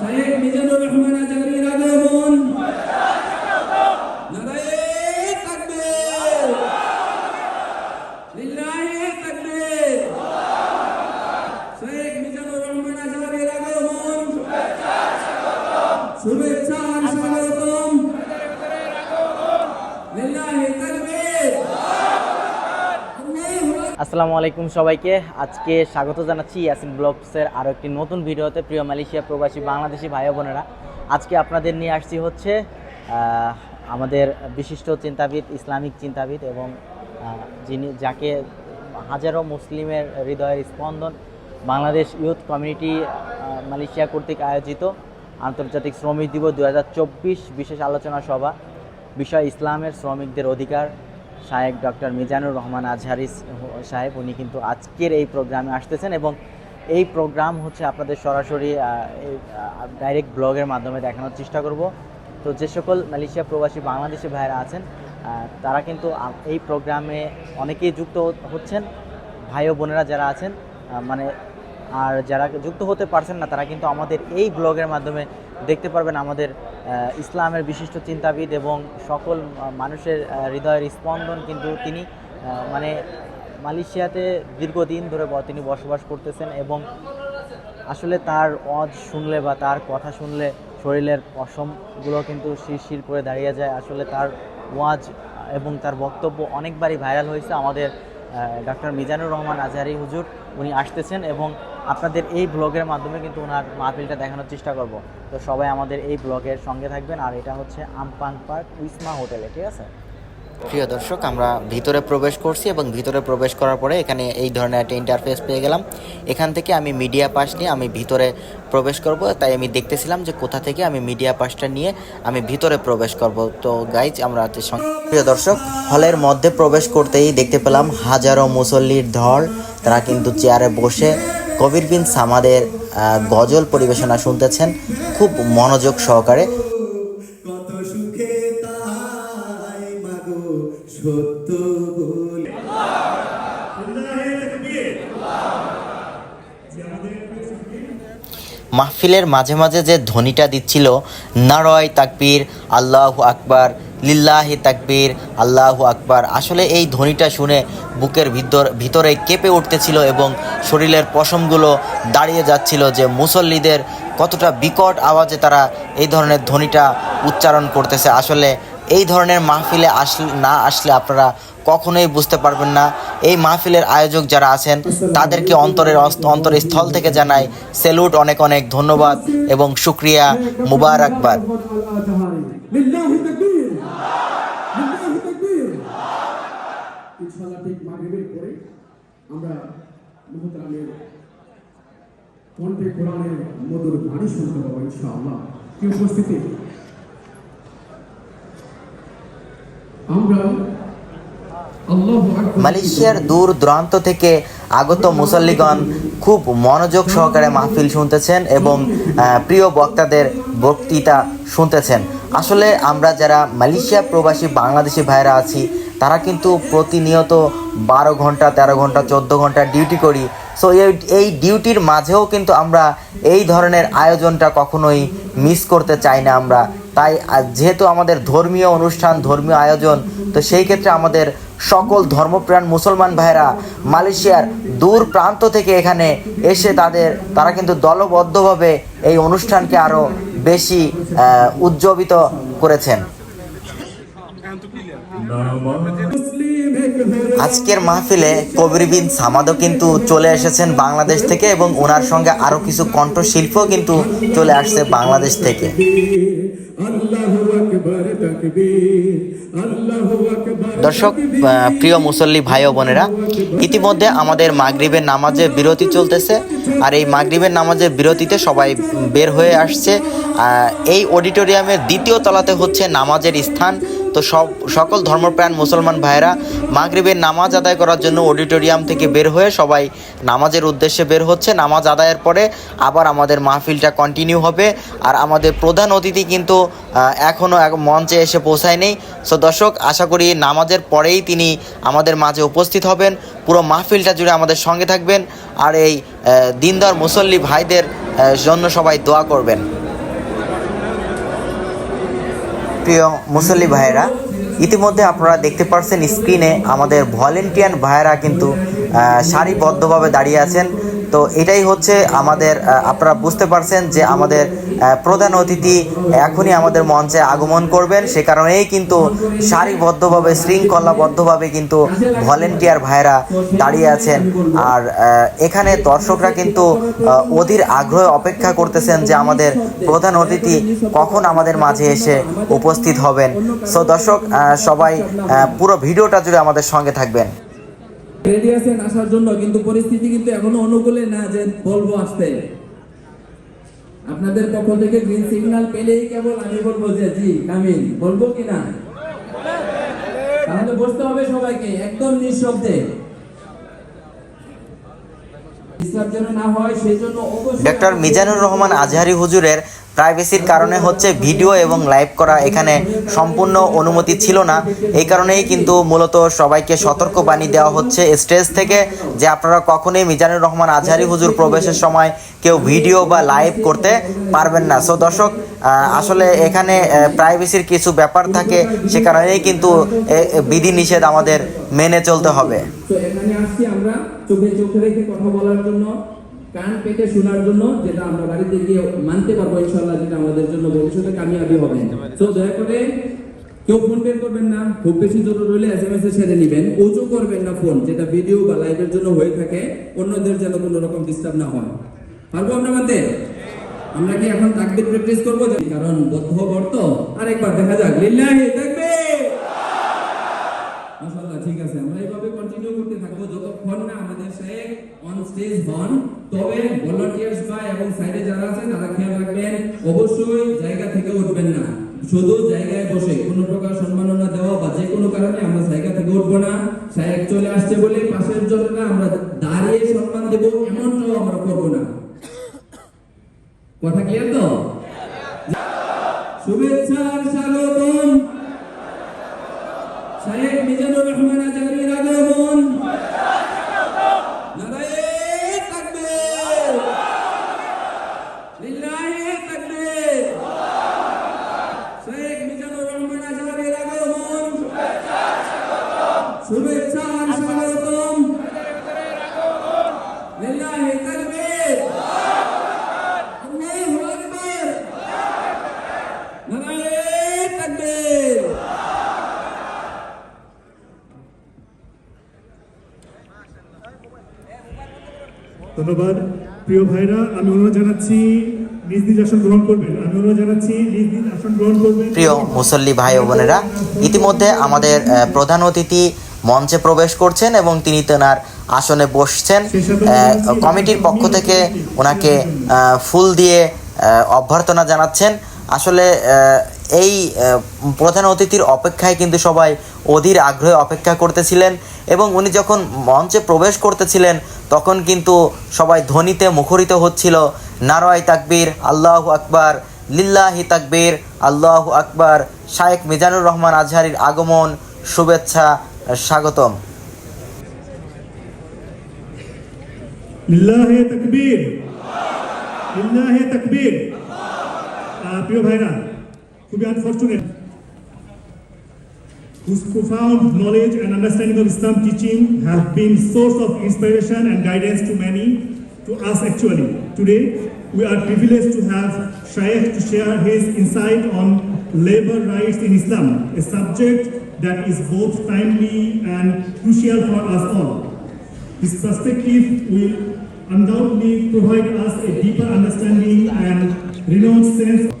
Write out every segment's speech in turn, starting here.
শেখ মিজানুর রহমান আজারির আসসালামু আলাইকুম সবাইকে। আজকে স্বাগত জানাচ্ছি ইয়াসিন ব্লগসের আরও একটি নতুন ভিডিওতে প্রিয় মালয়েশিয়া প্রবাসী বাংলাদেশি ভাই বোনেরা। আজকে আপনাদের নিয়ে আসছি হচ্ছে আমাদের বিশিষ্ট চিন্তাবিদ, ইসলামিক চিন্তাবিদ এবং যিনি, যাকে হাজারো মুসলিমের হৃদয়ের স্পন্দন বাংলাদেশ ইউথ কমিউনিটি মালয়েশিয়া কর্তৃক আয়োজিত আন্তর্জাতিক শ্রমিক দিবস দু বিশেষ আলোচনা সভা। বিষয় ইসলামের শ্রমিকদের অধিকার শাহেক ডক্টর মিজানুর রহমান আজহারি সাহেব, উনি কিন্তু আজকের এই প্রোগ্রামে আসতেছেন এবং এই প্রোগ্রাম হচ্ছে আপনাদের সরাসরি ডাইরেক্ট ব্লগের মাধ্যমে দেখানোর চেষ্টা করব। তো যে সকল মালয়েশিয়া প্রবাসী বাংলাদেশি ভাইয়েরা আছেন তারা কিন্তু এই প্রোগ্রামে অনেকেই যুক্ত হচ্ছেন। ভাই ও বোনেরা যারা আছেন মানে আর যারা যুক্ত হতে পারছেন না, তারা কিন্তু আমাদের এই ব্লগের মাধ্যমে দেখতে পারবেন আমাদের ইসলামের বিশিষ্ট চিন্তাবিদ এবং সকল মানুষের হৃদয়ের স্পন্দন কিন্তু তিনি মানে মালয়েশিয়াতে দীর্ঘদিন ধরে তিনি বসবাস করতেছেন এবং আসলে তার অজ শুনলে বা তার কথা শুনলে শরীরের পশমগুলো কিন্তু শিরশির করে দাঁড়িয়ে যায়। আসলে তার ওয়াজ এবং তার বক্তব্য অনেকবারই ভাইরাল হয়েছে আমাদের ডক্টর মিজানুর রহমান আজহারি হুজুর। উনি আসতেছেন এবং আপনাদের এই ব্লগের মাধ্যমে কিন্তু ওনার মাহফিলটা দেখানোর চেষ্টা করব। তো সবাই আমাদের এই ব্লগের সঙ্গে থাকবেন। আর এটা হচ্ছে আমপাং পার্ক উইসমা হোটেলে, ঠিক আছে? প্রিয় দর্শক, আমরা ভিতরে প্রবেশ করছি এবং ভিতরে প্রবেশ করার পরে এখানে এই ধরনের একটা ইন্টারফেস পেয়ে গেলাম। এখান থেকে আমি মিডিয়া পাস নিয়ে আমি ভিতরে প্রবেশ করব। তাই আমি দেখতেছিলাম যে কোথা থেকে আমি মিডিয়া পাসটা নিয়ে আমি ভিতরে প্রবেশ করব। তো গাইজ আমরা প্রিয় দর্শক, হলের মধ্যে প্রবেশ করতেই দেখতে পেলাম হাজারো মুসল্লির ঢল। তারা কিন্তু চেয়ারে বসে কবির বিন সামাদের গজল পরিবেশনা শুনতেছেন। খুব মনোযোগ সহকারে। মাহফিলের মাঝে মাঝে যে ধ্বনিটা দিচ্ছিল, নারয় তাকবীর, আল্লাহ আকবার লিল্লাহি তাকবীর, আল্লাহ আকবার। আসলে এই ধ্বনিটা শুনে বুকের ভিতর, ভিতরে কেঁপে উঠতেছিল এবং শরীরের পশমগুলো দাঁড়িয়ে যাচ্ছিল যে মুসল্লিদের কতটা বিকট আওয়াজে তারা এই ধরনের ধ্বনিটা উচ্চারণ করতেছে। আসলে এই ধরনের মাহফিলে আসলে, না আসলে আপনারা কখনোই বুঝতে পারবেন না। এই মাহফিলের আয়োজক যারা আছেন, তাদেরকে অন্তরের অন্তরের স্থল থেকে জানাই সেলুট, অনেক অনেক ধন্যবাদ এবং শুক্রিয়া মুবারকবাদ লিল্লাহি তাকবীর লিল্লাহি তাকবীর ইনশাআল্লাহ ঠিক মাগরিবের পরে আমরা মুহতারামের কণ্ঠে কোরআনের মধুর বাণী শুনতে পাবো, ইনশাআল্লাহ? কি উপস্থিতি? আমরা মালয়েশিয়ার দূর দূরান্ত থেকে আগত মুসল্লিগণ খুব মনোযোগ সহকারে মাহফিল শুনতেছেন এবং প্রিয় বক্তাদের বক্তৃতা শুনতেছেন। আসলে আমরা যারা মালয়েশিয়া প্রবাসী বাংলাদেশি ভাইরা আছি, তারা কিন্তু প্রতিনিয়ত বারো ঘণ্টা, তেরো ঘণ্টা, চোদ্দ ঘণ্টা ডিউটি করি। সো এই ডিউটির মাঝেও কিন্তু আমরা এই ধরনের আয়োজনটা কখনোই মিস করতে চাই না আমরা তাই যেহেতু আমাদের ধর্মীয় অনুষ্ঠান ধর্মীয় আয়োজন তো সেই ক্ষেত্রে আমাদের সকল ধর্মপ্রাণ মুসলমান ভাইরা মালয়েশিয়ার দূর প্রান্ত থেকে এখানে এসে তাদের তারা কিন্তু দলবদ্ধভাবে এই অনুষ্ঠানকে আরও বেশি উজ্জীবিত করেছেন হয়ে আজকের মাহফিলে কবির বিন সামাদও কিন্তু চলে এসেছেন বাংলাদেশ থেকে এবং ওনার সঙ্গে আরও কিছু কণ্ঠশিল্পও কিন্তু চলে আসছে বাংলাদেশ থেকে। দর্শক প্রিয় মুসল্লি ভাই ও বোনেরা, ইতিমধ্যে আমাদের মাগরিবের নামাজে বিরতি চলতেছে আর এই মাগরিবের নামাজের বিরতিতে সবাই বের হয়ে আসছে। এই অডিটোরিয়ামের দ্বিতীয় তলাতে হচ্ছে নামাজের স্থান। তো সব, সকল ধর্মপ্রাণ মুসলমান ভাইরা মাগরিবের নামাজ আদায় করার জন্য অডিটোরিয়াম থেকে বের হয়ে সবাই নামাজের উদ্দেশ্যে বের হচ্ছে। নামাজ আদায়ের পরে আবার আমাদের মাহফিলটা কন্টিনিউ হবে। আর আমাদের প্রধান অতিথি কিন্তু এখনও মঞ্চে এসে পৌঁছায়নি। সো দর্শক, আশা করি নামাজের পরেই তিনি আমাদের মাঝে উপস্থিত হবেন। পুরো মাহফিলটা জুড়ে আমাদের সঙ্গে থাকবেন। আর এই দিনদার মুসল্লি ভাইদের জন্য সবাই দোয়া করবেন। প্রিয় মুসল্লি ভাইয়েরা, ইতিমধ্যে আপনারা দেখতে পাচ্ছেন স্ক্রিনে আমাদের ভলেন্টিয়ার ভাইয়েরা কিন্তু সারিবদ্ধভাবে দাঁড়িয়ে আছেন। তো এটাই হচ্ছে আমাদের আপনারা বুঝতে পারছেন যে আমাদের প্রধান অতিথি এখনই আমাদের মঞ্চে আগমন করবেন। সে কারণেই কিন্তু সারিবদ্ধভাবে, শৃঙ্খলাবদ্ধভাবে কিন্তু ভলেন্টিয়ার ভাইরা দাঁড়িয়ে আছেন। আর এখানে দর্শকরা কিন্তু অধীর আগ্রহে অপেক্ষা করতেছেন যে আমাদের প্রধান অতিথি কখন আমাদের মাঝে এসে উপস্থিত হবেন। সো দর্শক সবাই পুরো ভিডিওটা জুড়ে আমাদের সঙ্গে থাকবেন। রেডি আছেন আসার জন্য, কিন্তু পরিস্থিতি কিন্তু এখনও অনুকূলে না যে বলব আসতে। আপনাদের পক্ষ থেকে গ্রিন সিগন্যাল পেলেই কেবল আমি বলব যে, জি কামিন বলব কি না? তাহলে বসতে হবে সবাইকে, একদম নিঃশব্দে ডিস্টার্ব যেন না হয় সেই জন্য অবশ্যই ডক্টর মিজানুর রহমান আজহারি হুজুরের প্রাইভেসির কারণে হচ্ছে ভিডিও এবং লাইভ করা এখানে সম্পূর্ণ অনুমতি ছিল না। এই কারণেই কিন্তু মূলত সবাইকে সতর্ক বাণী দেওয়া হচ্ছে স্টেজ থেকে যে আপনারা কখনোই মিজানুর রহমান আজহারি হুজুর প্রবেশের সময় কেউ ভিডিও বা লাইভ করতে পারবেন না। সো দর্শক আসলে এখানে প্রাইভেসির কিছু ব্যাপার থাকে সে কারণেই কিন্তু বিধিনিষেধ আমাদের মেনে চলতে হবে। তো এখানে আসছি আমরা। চোখে চোখে রেখে কথা বলার জন্য, কান পেতে শোনার জন্য, যেটা আমরা বাড়িতে গিয়ে মানতে পারব ইনশাল্লাহ যেটা আমাদের জন্য ভবিষ্যতে কামিয়াবি হবে। তো দয়া করে কেউ ফোন বের করবেন না, খুব বেশি হলে এস এম এস এ সেরে নেবেন। করবেন না ফোন, যেটা ভিডিও বা লাইভের জন্য হয়ে থাকে, অন্যদের যেন কোনো রকম ডিস্টার্ব না হয়। পারব আমরা মানতে? আমরা কি এখন তাকবির প্র্যাকটিস করব? কারণ বদ্ধ বর্ত দেখা যাক। লিল্লাহি ঠিক আছে। আমরা এইভাবে কন্টিনিউ করতে থাকব, যতক্ষণ না অন স্টেজ হন তবে ভলান্টিয়ার্স বা এবং সাইডে যারা আছে তারা খেয়াল রাখবেন, অবশ্যই জায়গা থেকে উঠবেন না। শুধু জায়গায় বসে কোনো প্রকার সম্মাননা দেওয়া বা যে কোনো কারণে আমরা জায়গা থেকে উঠবো না। সাহেব চলে আসছে বলে পাশের জনরা আমরা দাঁড়িয়ে সম্মান দেব, এমনটাও আমরা করব না। কথা ক্লিয়ার তো? শুভেচ্ছার স্বাগতম। শাহেখ মিজানুর রহমান আজহারির আগমন নারায়ে তাকবীর লিল্লাহি তাকবীর শাহেখ মিজানুর রহমান আজহারির আগমন শুভেচ্ছা আর স্বাগতম। লিল্লাহি তাকবীর আল্লাহু আকবার। নারায়ে তাকবীর। ধন্যবাদ। প্রিয় ভাইরা আমি অনুরোধ জানাচ্ছি নিজ নিজ আসন গ্রহণ করবেন। আমি অনুরোধ জানাচ্ছি নিজ নিজ আসন গ্রহণ করবেন। প্রিয় মুসল্লি ভাই ও বোনেরা ইতিমধ্যে আমাদের প্রধান অতিথি মঞ্চে প্রবেশ করছেন এবং তিনি তেনার আসনে বসছেন। কমিটির পক্ষ থেকে ওনাকে ফুল দিয়ে অভ্যর্থনা জানাচ্ছেন। আসলে এই প্রধান অতিথির অপেক্ষায় কিন্তু সবাই অধীর আগ্রহে অপেক্ষা করতেছিলেন এবং উনি যখন মঞ্চে প্রবেশ করতেছিলেন, তখন কিন্তু সবাই ধ্বনিতে মুখরিত হচ্ছিল, নারয় তাকবীর, আল্লাহ আকবার, লিল্লাহি তাকবীর, আল্লাহ আকবার। শায়েখ মিজানুর রহমান আজহারির আগমন, শুভেচ্ছা স্বাগতম লিল্লাহে তাকবীর লিল্লাহে তাকবীর প্রিয় ভাইরা whose profound knowledge and understanding of Islam teaching have been source of inspiration and guidance to many, to us actually. Today, we are privileged to have Shaykh to share his insight on labor rights in Islam, a subject that is both timely and crucial for us all. His perspective will undoubtedly provide us a deeper understanding and renewed sense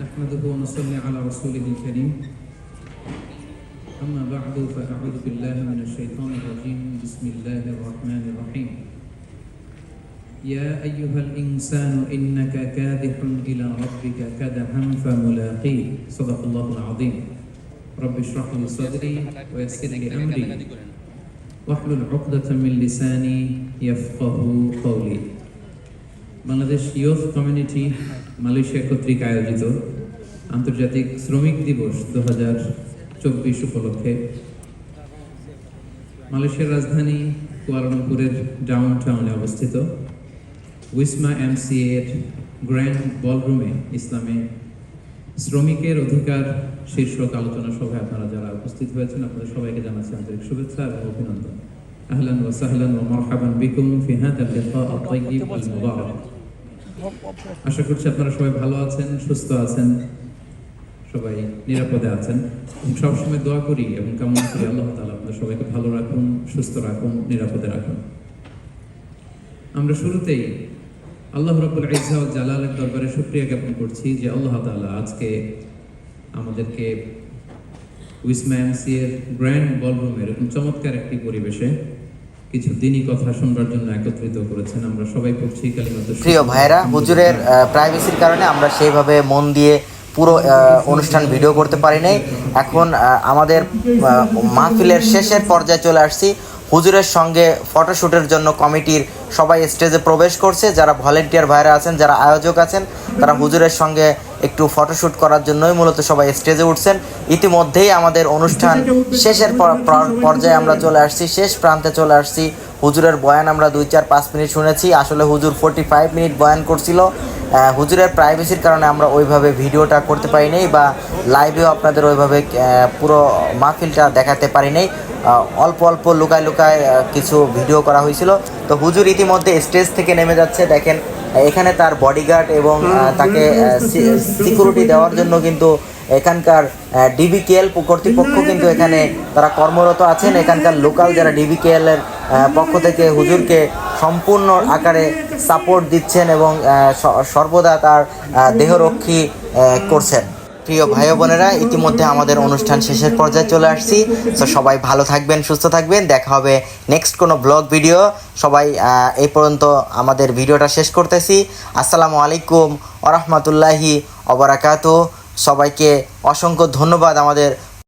نحمده ونصلي على رسوله الكريم أما بعد فأعوذ بالله من الشيطان الرجيم بسم الله الرحمن الرحيم يا أيها الإنسان إنك كادح إلى ربك كدحا فملاقيه صدق الله العظيم رب اشرح لي صدري ويسر لي أمري واحلل عقدة من لساني يفقه قولي Bangladesh youth community Malaysia কর্তৃক আয়োজিত আন্তর্জাতিক শ্রমিক দিবস দু হাজার চব্বিশ উপলক্ষে মালয়েশিয়ার রাজধানী কুয়ালালামপুরের ডাউন টাউনে অবস্থিত উইসমা এমসিএ এর গ্র্যান্ড বলরুমে ইসলামে শ্রমিকের অধিকার শীর্ষক আলোচনা সভায় আপনারা যারা উপস্থিত হয়েছেন, আপনাদের সবাইকে জানাচ্ছি আন্তরিক শুভেচ্ছা এবং অভিনন্দন। আহলান সাহলান বিকুম আশা করছি আপনারা সবাই ভালো আছেন, সুস্থ আছেন, সবাই নিরাপদে আছেন। সবসময় দোয়া করি এবং কামনা করি আল্লাহ তাআলা আপনাদের সবাইকে ভালো রাখুন, সুস্থ রাখুন, নিরাপদে রাখুন। আমরা শুরুতেই আল্লাহ রাব্বুল ইজ্জা ওয়াল জালালের দরবারে শুকরিয়া জ্ঞাপন করছি যে আল্লাহ তাআলা আজকে আমাদেরকে উইসমা এমসি এর গ্র্যান্ড বলরুম এরকম চমৎকার একটি পরিবেশে কিছু দিনই কথা শুনবার জন্য একত্রিত করেছেন। আমরা সবাই পড়ছি কালিমাত প্রিয় ভাইরা হুজুরের প্রাইভেসির কারণে আমরা সেইভাবে মন দিয়ে পুরো অনুষ্ঠান ভিডিও করতে পারি নাই। এখন আমাদের মাহফিলের শেষের পর্যায়ে চলে আসছি। হুজুরের সঙ্গে ফটোশ্যুটের জন্য কমিটির সবাই স্টেজে প্রবেশ করছে। যারা ভলেন্টিয়ার ভাইরা আছেন, যারা আয়োজক আছেন, তারা হুজুরের সঙ্গে একটু ফটোশ্যুট করার জন্যই মূলত সবাই স্টেজে উঠছেন। ইতিমধ্যেই আমাদের অনুষ্ঠান শেষের পর- পর- পর্যায়ে আমরা চলে আসছি, শেষ প্রান্তে চলে আসছি। হুজুরের বয়ান আমরা দুই চার পাঁচ মিনিট শুনেছি। আসলে হুজুর ফোর্টি ফাইভ মিনিট বয়ান করছিল। হুজুরের প্রাইভেসির কারণে আমরা ওইভাবে ভিডিওটা করতে পারি নাই বা লাইভেও আপনাদের ওইভাবে পুরো মাহফিলটা দেখাতে পারি নাই অল্প অল্প লুকায় লুকায় কিছু ভিডিও করা হয়েছিল। তো হুজুর ইতিমধ্যে স্টেজ থেকে নেমে যাচ্ছে। দেখেন, এখানে তার বডিগার্ড এবং তাকে সিকিউরিটি দেওয়ার জন্য কিন্তু এখানকার ডিবিকেএল কর্তৃপক্ষ কিন্তু এখানে তারা কর্মরত আছেন। এখানকার লোকাল যারা ডিবিকেএল এর পক্ষ থেকে হুজুরকে সম্পূর্ণ আকারে সাপোর্ট দিচ্ছেন এবং সর্বদা তার দেহরক্ষী করছেন। প্রিয় ভাই বোনেরা, ইতিমধ্যে আমাদের অনুষ্ঠান শেষের পর্যায়ে চলে আসছি। তো সবাই ভালো থাকবেন, সুস্থ থাকবেন। দেখা হবে নেক্সট কোনো ব্লগ ভিডিও সবাই এই পর্যন্ত আমাদের ভিডিওটা শেষ করতেছি। আসসালামু আলাইকুম ওরহমতুল্লাহি অবরাকাতু সবাইকে অসংখ্য ধন্যবাদ আমাদের